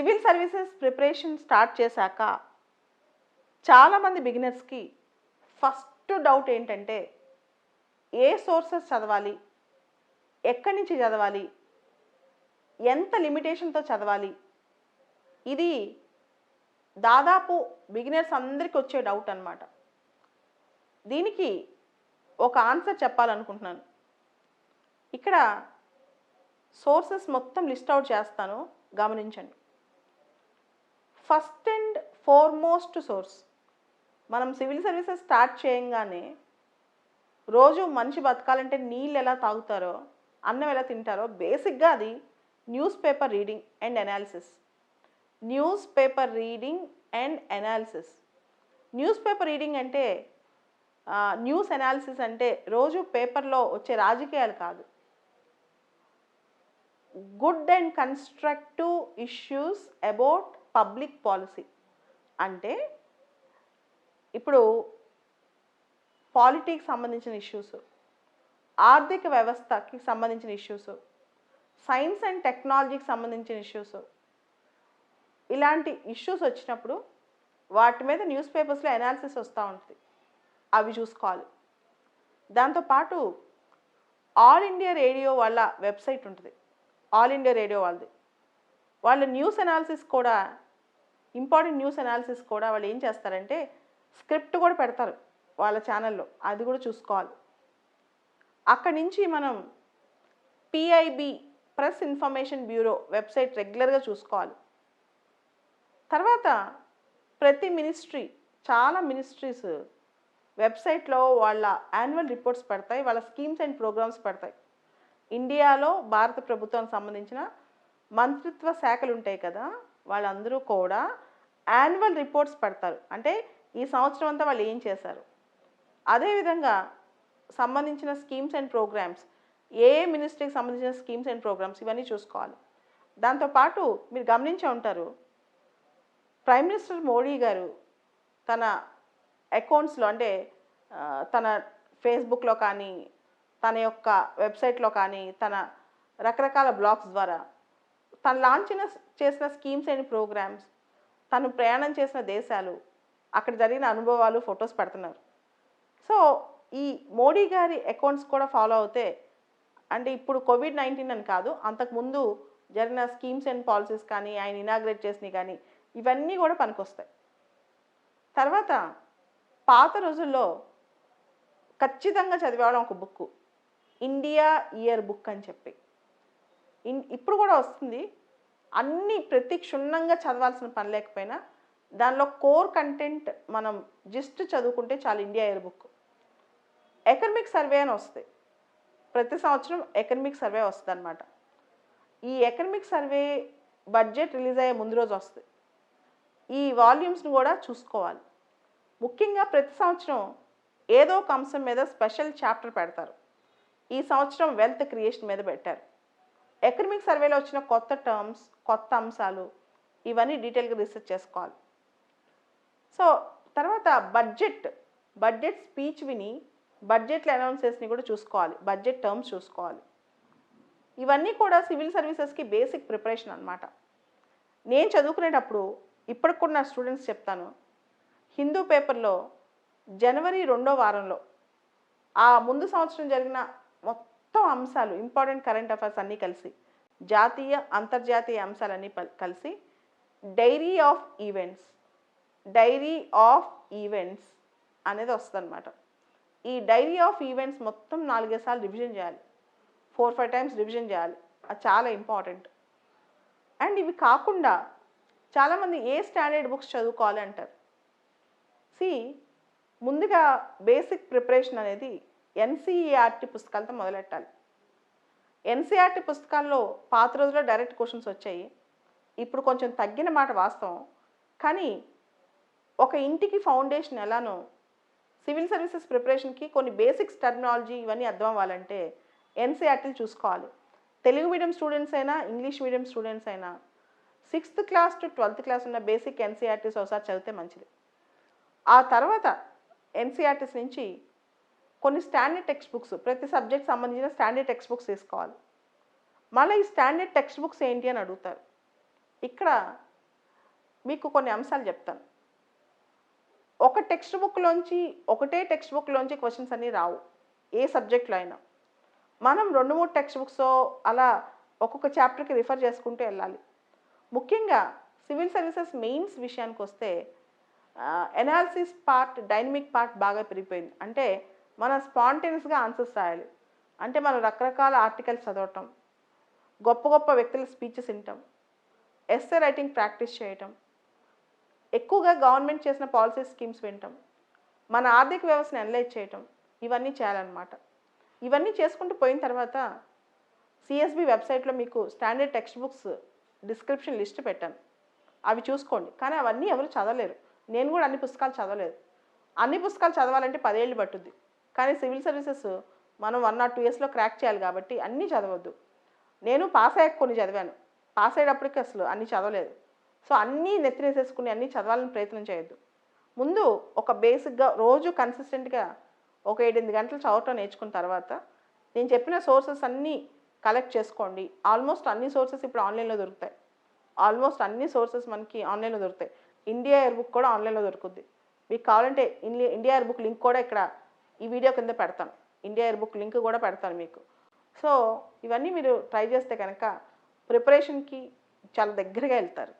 Civil services preparation start చేశాక చాలామంది బిగినర్స్కి first doubt ఏంటంటే ఏ సోర్సెస్ చదవాలి? ఎక్కడి నుంచి చదవాలి? ఎంత లిమిటేషన్తో చదవాలి? ఇది దాదాపు బిగినర్స్ అందరికీ వచ్చే డౌట్ అన్నమాట. దీనికి ఒక ఆన్సర్ చెప్పాలనుకుంటున్నాను. ఇక్కడ సోర్సెస్ మొత్తం లిస్ట్ అవుట్ చేస్తాను. గమనించండి. First and foremost source. మనం సివిల్ సర్వీసెస్ స్టార్ట్ చేయంగానే రోజు మనిషి బతకాలంటే నీళ్ళు ఎలా తాగుతారో అన్నం ఎలా తింటారో బేసిక్గా అది newspaper reading and analysis. Newspaper reading and analysis. Newspaper reading అంటే న్యూస్ అనాలిసిస్ అంటే రోజు పేపర్లో వచ్చే రాజకీయాలు కాదు. Good and constructive issues about public policy. అంటే ఇప్పుడు పాలిటిక్స్ సంబంధించిన ఇష్యూస్ ఆర్థిక వ్యవస్థకి సంబంధించిన ఇష్యూస్ సైన్స్ అండ్ టెక్నాలజీకి సంబంధించిన ఇష్యూస్. ఇలాంటి ఇష్యూస్ వచ్చినప్పుడు వాటి మీద న్యూస్ పేపర్స్లో ఎనాలిసిస్ వస్తూ ఉంటుంది. అవి చూసుకోవాలి. దాంతోపాటు ఆల్ ఇండియా రేడియో వాళ్ళ వెబ్సైట్ ఉంటుంది. ఆల్ ఇండియా రేడియో వాళ్ళది. వాళ్ళ న్యూస్ అనాలిసిస్ కూడా ఇంపార్టెంట్ న్యూస్ అనాలిసిస్ కూడా వాళ్ళు ఏం చేస్తారంటే స్క్రిప్ట్ కూడా పెడతారు వాళ్ళ ఛానల్లో అది కూడా చూసుకోవాలి. అక్కడి నుంచి మనం PIB Press Information Bureau website రెగ్యులర్గా చూసుకోవాలి. తర్వాత ప్రతి మినిస్ట్రీ చాలా మినిస్ట్రీస్ వెబ్సైట్లో వాళ్ళ యాన్యువల్ రిపోర్ట్స్ పెడతాయి వాళ్ళ స్కీమ్స్ అండ్ ప్రోగ్రామ్స్ పెడతాయి. ఇండియాలో భారత ప్రభుత్వానికి సంబంధించిన మంత్రిత్వ శాఖలు ఉంటాయి కదా వాళ్ళందరూ కూడా యాన్యువల్ రిపోర్ట్స్ పెడతారు. అంటే ఈ సంవత్సరం అంతా వాళ్ళు ఏం చేశారు? అదేవిధంగా సంబంధించిన స్కీమ్స్ అండ్ ప్రోగ్రామ్స్ ఏ మినిస్ట్రీకి సంబంధించిన స్కీమ్స్ అండ్ ప్రోగ్రామ్స్ ఇవన్నీ చూసుకోవాలి. దాంతోపాటు మీరు గమనించే ఉంటారు ప్రైమ్ మినిస్టర్ మోడీ గారు తన అకౌంట్స్లో అంటే తన ఫేస్బుక్లో కానీ తన యొక్క వెబ్సైట్లో కానీ తన రకరకాల బ్లాగ్స్ ద్వారా తను లాంచ్ చేసిన స్కీమ్స్ అండ్ ప్రోగ్రామ్స్ తను ప్రయాణం చేసిన దేశాలు అక్కడ జరిగిన అనుభవాలు ఫొటోస్ పెడుతున్నారు. సో ఈ మోడీ గారి అకౌంట్స్ కూడా ఫాలో అవుతే అంటే ఇప్పుడు కోవిడ్ నైన్టీన్ అని కాదు అంతకుముందు జరిగిన స్కీమ్స్ అండ్ పాలసీస్ కానీ ఆయన ఇనాగ్రేట్ చేసినవి కానీ ఇవన్నీ కూడా పనికొస్తాయి. తర్వాత పాత రోజుల్లో ఖచ్చితంగా చదివేవాళ్ళం ఒక బుక్ ఇండియా ఇయర్ బుక్ అని చెప్పి. ఇప్పుడు కూడా వస్తుంది. అన్నీ ప్రతి క్షుణ్ణంగా చదవాల్సిన పని లేకపోయినా దానిలో కోర్ కంటెంట్ మనం జస్ట్ చదువుకుంటే చాలు India Year Book. Economic survey అని వస్తుంది ప్రతి సంవత్సరం ఎకనమిక్ సర్వే వస్తుంది అనమాట ఈ ఎకనమిక్ సర్వే బడ్జెట్ రిలీజ్ అయ్యే ముందు రోజు వస్తుంది ఈ వాల్యూమ్స్ని కూడా చూసుకోవాలి. ముఖ్యంగా ప్రతి సంవత్సరం ఏదో ఒక అంశం మీద స్పెషల్ చాప్టర్ పెడతారు. ఈ సంవత్సరం వెల్త్ క్రియేషన్ మీద పెట్టారు. ఎకనమిక్ సర్వేలో వచ్చిన కొత్త టర్మ్స్ కొత్త అంశాలు ఇవన్నీ డీటెయిల్గా రీసెర్చ్ చేసుకోవాలి. సో తర్వాత బడ్జెట్. బడ్జెట్ స్పీచ్ విని బడ్జెట్లో అనౌన్సెస్ని కూడా చూసుకోవాలి. బడ్జెట్ టర్మ్స్ చూసుకోవాలి. ఇవన్నీ కూడా సివిల్ సర్వీసెస్కి బేసిక్ ప్రిపరేషన్ అన్నమాట. నేను చదువుకునేటప్పుడు ఇప్పటికి కూడా నా స్టూడెంట్స్ చెప్తాను హిందూ పేపర్లో జనవరి రెండో వారంలో ఆ ముందు సంవత్సరం జరిగిన మొత్తం మొత్తం అంశాలు ఇంపార్టెంట్ కరెంట్ అఫైర్స్ అన్నీ కలిసి జాతీయ అంతర్జాతీయ అంశాలన్నీ కలిసి diary of events diary of events అనేది వస్తుందన్నమాట. ఈ డైరీ ఆఫ్ ఈవెంట్స్ మొత్తం నాలుగైదు సార్లు రివిజన్ చేయాలి. ఫోర్ ఫైవ్ టైమ్స్ రివిజన్ చేయాలి. అది చాలా ఇంపార్టెంట్ అండ్ ఇవి కాకుండా చాలామంది ఏ స్టాండర్డ్ బుక్స్ చదువుకోవాలి అంటారు? సి ముందుగా బేసిక్ ప్రిపరేషన్ అనేది ఎన్సీఈఆర్టీ పుస్తకాలతో మొదలెట్టాలి. ఎన్సీఆర్టీ పుస్తకాల్లో పాత రోజుల్లో డైరెక్ట్ క్వశ్చన్స్ వచ్చాయి. ఇప్పుడు కొంచెం తగ్గిన మాట వాస్తవం. కానీ ఒక ఇంటికి ఫౌండేషన్ ఎలానో సివిల్ సర్వీసెస్ ప్రిపరేషన్కి కొన్ని బేసిక్స్ టెర్మినాలజీ ఇవన్నీ అర్థం అవ్వాలంటే ఎన్సీఆర్టీలు చూసుకోవాలి. తెలుగు మీడియం స్టూడెంట్స్ అయినా ఇంగ్లీష్ మీడియం స్టూడెంట్స్ అయినా sixth class to twelfth class ఉన్న బేసిక్ ఎన్సీఆర్టీస్ ఒకసారి చదివితే మంచిది. ఆ తర్వాత ఎన్సీఆర్టీస్ నుంచి కొన్ని స్టాండర్డ్ టెక్స్ట్ బుక్స్ ప్రతి సబ్జెక్ట్ సంబంధించిన స్టాండర్డ్ టెక్స్ట్ బుక్స్ తీసుకోవాలి మళ్ళీ ఈ స్టాండర్డ్ టెక్స్ట్ బుక్స్ ఏంటి అని అడుగుతారు. ఇక్కడ మీకు కొన్ని అంశాలు చెప్తాను. ఒక టెక్స్ట్ బుక్లోంచి ఒకటే టెక్స్ట్ బుక్లోంచి క్వశ్చన్స్ అన్నీ రావు. ఏ సబ్జెక్ట్లో అయినా. మనం రెండు మూడు టెక్స్ట్ బుక్స్ అలా ఒక్కొక్క చాప్టర్కి రిఫర్ చేసుకుంటూ వెళ్ళాలి. ముఖ్యంగా సివిల్ సర్వీసెస్ మెయిన్స్ విషయానికి వస్తే ఎనాలిసిస్ పార్ట్ డైనమిక్ పార్ట్ బాగా పెరిగిపోయింది. అంటే మనం స్పాంటేనియస్గా ఆన్సర్స్ రాయాలి. అంటే మనం రకరకాల ఆర్టికల్స్ చదవటం గొప్ప గొప్ప వ్యక్తుల స్పీచెస్ వినటం ఎస్ఏ రైటింగ్ ప్రాక్టీస్ చేయటం ఎక్కువగా గవర్నమెంట్ చేసిన పాలసీ స్కీమ్స్ వినటం మన ఆర్థిక వ్యవస్థను అనలైజ్ చేయటం ఇవన్నీ చేయాలన్నమాట. ఇవన్నీ చేసుకుంటూ పోయిన తర్వాత సిఎస్బి వెబ్సైట్లో మీకు standard textbooks description list పెట్టాను. అవి చూసుకోండి. కానీ అవన్నీ ఎవరు చదవలేరు. నేను కూడా అన్ని పుస్తకాలు చదవలేదు. అన్ని పుస్తకాలు చదవాలంటే పదేళ్ళు పట్టుద్ది. కానీ సివిల్ సర్వీసెస్ మనం వన్ నాట్ టూ ఇయర్స్లో క్రాక్ చేయాలి కాబట్టి అన్నీ చదవద్దు. నేను పాస్ అయ్యాక కొన్ని చదివాను. పాస్ అయ్యేటప్పటికి అసలు అన్నీ చదవలేదు. సో అన్నీ నెత్తినేసేసుకుని అన్నీ చదవాలని ప్రయత్నం చేయొద్దు. ముందు ఒక బేసిక్గా రోజు కన్సిస్టెంట్గా ఒక ఏడెనిమిది గంటలు చదవటం నేర్చుకున్న తర్వాత నేను చెప్పిన సోర్సెస్ అన్నీ కలెక్ట్ చేసుకోండి. ఆల్మోస్ట్ అన్ని సోర్సెస్ ఇప్పుడు ఆన్లైన్లో దొరుకుతాయి. ఆల్మోస్ట్ అన్ని సోర్సెస్ మనకి ఆన్లైన్లో దొరుకుతాయి. ఇండియా ఎయిర్ బుక్ కూడా ఆన్లైన్లో దొరుకుద్ది. మీకు కావాలంటే India India year book link కూడా ఇక్కడ ఈ వీడియో కింద పెడతాను. ఇండియా ఎయిర్ బుక్ లింక్ కూడా పెడతాను మీకు. సో ఇవన్నీ మీరు ట్రై చేస్తే కనుక ప్రిపరేషన్కి చాలా దగ్గరగా వెళ్తారు.